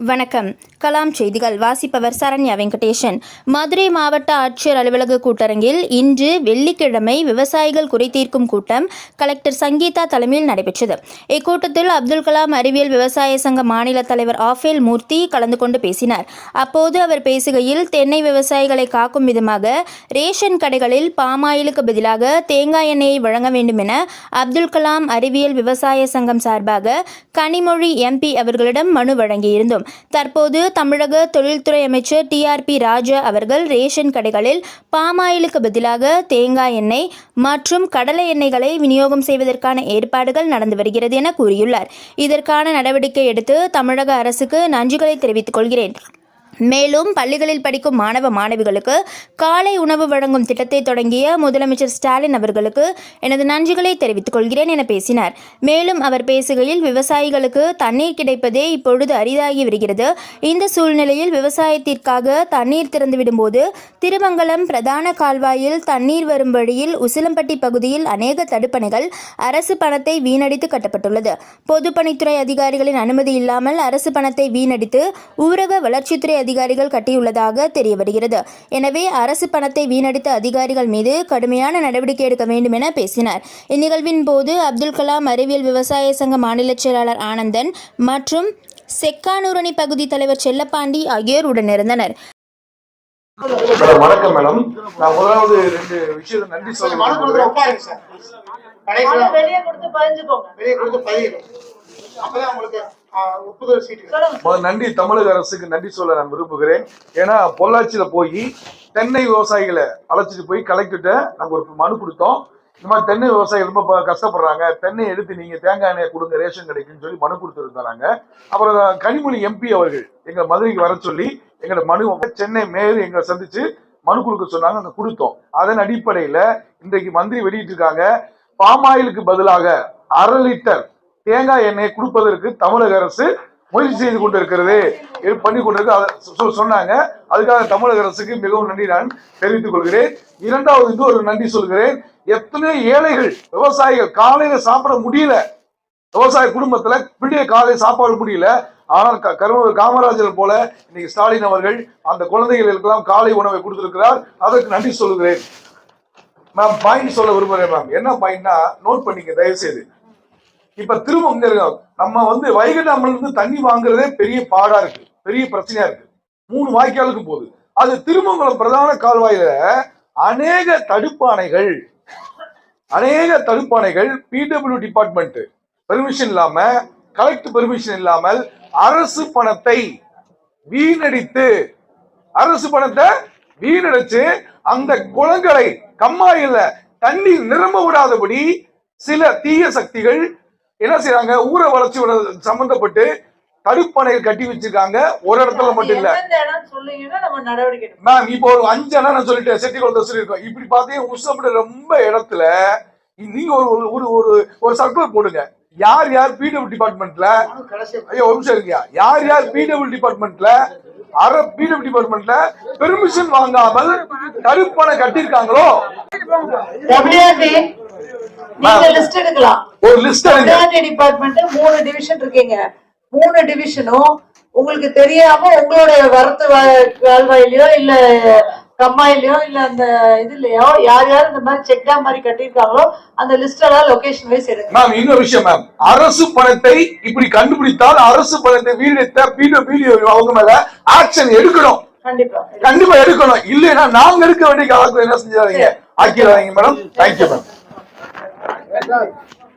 வணக்கம். கலாம் செய்திகள். வாசிப்பவர் சரண்யா வெங்கடேசன். மதுரை மாவட்ட ஆட்சியர் அலுவலக கூட்டரங்கில் இன்று வெள்ளிக்கிழமை விவசாயிகள் குறைதீர்க்கும் கூட்டம் கலெக்டர் சங்கீதா தலைமையில் நடைபெற்றது. இக்கூட்டத்தில் அப்துல் கலாம் அறிவியல் விவசாய சங்க மாநில தலைவர் ஆஃபேல் மூர்த்தி கலந்து கொண்டு பேசினார். அப்போது அவர் பேசுகையில் தென்னை விவசாயிகளை காக்கும் விதமாக ரேஷன் கடைகளில் பாமாயிலுக்கு பதிலாக தேங்காய் எண்ணெயை வழங்க வேண்டும் என அப்துல் கலாம் அறிவியல் விவசாய சங்கம் சார்பாக கனிமொழி எம்பி அவர்களிடம் மனு வழங்கியிருந்தோம். தற்போது தமிழக தொழில்துறை அமைச்சர் டிஆர்பி ராஜா அவர்கள் ரேஷன் கடைகளில் பாமாயிலுக்கு பதிலாக தேங்காய் எண்ணெய் மற்றும் கடலை எண்ணெய்களை விநியோகம் செய்வதற்கான ஏற்பாடுகள் நடந்து வருகிறது என கூறியுள்ளார். இதற்கான நடவடிக்கை எடுத்து தமிழக அரசுக்கு நன்றிகளை தெரிவித்துக் கொள்கிறேன். மேலும் பள்ளிகளில் படிக்கும் மாணவ மாணவிகளுக்கு காலை உணவு வழங்கும் திட்டத்தை தொடங்கிய முதலமைச்சர் ஸ்டாலின் அவர்களுக்கு எனது நன்றிகளை தெரிவித்துக் கொள்கிறேன் என பேசினார். மேலும் அவர் பேசுகையில் விவசாயிகளுக்கு தண்ணீர் கிடைப்பதே இப்பொழுது அரிதாகி வருகிறது. இந்த சூழ்நிலையில் விவசாயத்திற்காக தண்ணீர் திறந்துவிடும்போது திருமங்கலம் பிரதான கால்வாயில் தண்ணீர் வரும் வழியில் உசிலம்பட்டி பகுதியில் அநேக தடுப்பணைகள் அரசு பணத்தை வீணடித்து கட்டப்பட்டுள்ளது. பொதுப்பணித்துறை அதிகாரிகளின் அனுமதி இல்லாமல் அரசு பணத்தை வீணடித்து ஊரக வளர்ச்சித்துறை அதிகாரிகள் கட்டியுள்ளதாக தெரிய வருகிறது எனவே அரசு பணத்தை வீணடித்த அதிகாரிகள் மீது கடுமையான நடவடிக்கை எடுக்க வேண்டும் என பேசினார். இந்நிகழ்வின் போது அப்துல் கலாம் அறிவியல் விவசாய சங்க மாநில செயலாளர் ஆனந்தன் மற்றும் செக்கானூரணி பகுதி தலைவர் செல்லப்பாண்டி ஆகியோர் உடனிருந்தனர். மேடம் வணக்கம் மேடம். நான் முதலாவது ரெண்டு விஷயத்தை நன்றி சொல்ல மனு கொடுக்குற விரும்புகிறேன். உட்காருங்க சார். கடைசியா மனு வெளியே கொடுத்து பதிஞ்சுக்கோங்க. வெளியே கொடுத்து பதியணும். அப்பதான் உங்களுக்கு ஒப்புதல் சீட்டு நன்றி தமிழக அரசுக்கு நன்றி சொல்ல நான் விரும்புகிறேன். ஏன்னா பொள்ளாச்சியில போய் தென்னை விவசாயிகளை அழைச்சிட்டு போய் கலெக்டர்கிட்ட நாங்க ஒரு மனு கொடுத்தோம். இந்த மாதிரி தென்னை விவசாயிகள் ரொம்ப கஷ்டப்படுறாங்க. தென்னை எடுத்து நீங்க தேங்காய் எண்ணெய் கொடுங்க ரேஷன் கிடைக்குன்னு சொல்லி மனு கொடுத்துருந்தாங்க அப்புறம் கனிமொழி எம்பி அவர்கள் எங்க மதுரைக்கு வர சொல்லி எங்களோட மனு சென்னை மேயர் எங்களை சந்திச்சு மனு கொடுக்க சொன்னாங்க அங்க கொடுத்தோம். அதன் அடிப்படையில இன்றைக்கு மந்திரி வெளியிட்டிருக்காங்க. பாமாயிலுக்கு பதிலாக அரை லிட்டர் தேங்காய் எண்ணெயை கொடுப்பதற்கு தமிழக அரசு முயற்சி செய்து கொண்டிருக்கிறது. பண்ணி கொண்டிருக்கு. அதை சொ- சொன்னாங்க. அதுக்காக தமிழக அரசுக்கு மிகவும் நன்றி நான் தெரிவித்துக் கொள்கிறேன். இரண்டாவது இன்னும் ஒரு நன்றி சொல்கிறேன். எத்தனை ஏழைகள் விவசாயிகள் காலையில சாப்பிட முடியல. விவசாய குடும்பத்துல விடிய காலை சாப்பாடு முடியல. ஆனால் க- கரும காமராஜர் போல இன்னைக்கு ஸ்டாலின் அவர்கள் அந்த குழந்தைகளுக்கெல்லாம் காலை உணவை கொடுத்திருக்கிறார். அதற்கு நன்றி சொல்கிறேன். மேம் பாயிண்ட் சொல்ல விரும்புகிறேன் மேம். என்ன பாயிண்ட்னா நோட் பண்ணிக்க தயவு செய்து இப்ப திரும்ப இங்க இருக்க நம்ம வந்து வைகை இருந்து தண்ணி வாங்குறதே பெரிய பாடா இருக்கு. பெரிய பிரச்சனையா இருக்கு. மூணு வாய்க்காலுக்கு போகுது. அது திருமங்கலம் பிரதான கால்வாயில அநேக தடுப்பாணைகள் அநேக தடுப்பானைகள் பிடபிள்யூ டிபார்ட்மெண்ட் பெர்மிஷன் இல்லாம கலெக்ட் பெர்மிஷன் இல்லாமல் அரசு பணத்தை வீணடித்து அரசு பணத்தை வீணடிச்சு அந்த குளங்களை கம்மாயில தண்ணீர் நிரம்ப விடாதபடி சில தீய சக்திகள் என்ன செய்றாங்க? ஊர வளர்ச்சி சம்பந்தப்பட்டு தடுப்பணைகள் கட்டி வச்சிருக்காங்க. ஒரு இடத்துல மட்டும் இல்ல. மேம் இப்போ ஒரு அஞ்சு இடம் நான் சொல்லிட்டேன். செட்டி குளத்தை சொல்லியிருக்கோம். இப்படி பார்த்தீங்கன்னா உசப்பட ரொம்ப இடத்துல நீங்க ஒரு ஒரு- ஒரு ஒரு ஒரு சர்க்குலர் போடுங்க. யார் யார் பிடபிள்யூ டிபார்ட்மெண்ட்ல ஐயோ ஒரு நிமிஷம் இருக்கியா யார் யார் பிடபிள்யூ டிபார்ட்மெண்ட்ல அர பிடபிள்யூ டிபார்ட்மெண்ட்ல பெர்மிஷன் வாங்காமல் தடுப்பணை கட்டியிருக்காங்களோ? நீங்க லிஸ்ட் எடுக்கலாம். ஒரு லிஸ்ட் எடுங்க. டிபார்ட்மெண்ட் மூணு டிவிஷன் இருக்கீங்க. மூணு டிவிஷனும் உங்களுக்கு தெரியாம உங்களுடைய வரத்து வா- கால்வாயிலயோ இல்ல கம்மாயிலயோ இல்ல அந்த இதுலயோ யார் யார் இந்த மாதிரி செக் டேம் மாதிரி கட்டியிருக்காங்களோ அந்த லிஸ்ட் எல்லாம் லொகேஷன் வைஸ் எடுங்க. மேம் இன்னொரு விஷயம் மேம் அரசு பணத்தை இப்படி கண்டுபிடித்தால் அரசு பணத்தை வீடெடுத்த பிடபிள்யூ அவங்க மேல ஆக்ஷன் எடுக்கணும். கண்டிப்பா. கண்டிப்பா எடுக்கணும். இல்லைன்னா நாங்க எடுக்க வேண்டிய காலத்துல என்ன செஞ்சாதீங்க ஆக்கிடாதீங்க madam thank you ma'am Amen.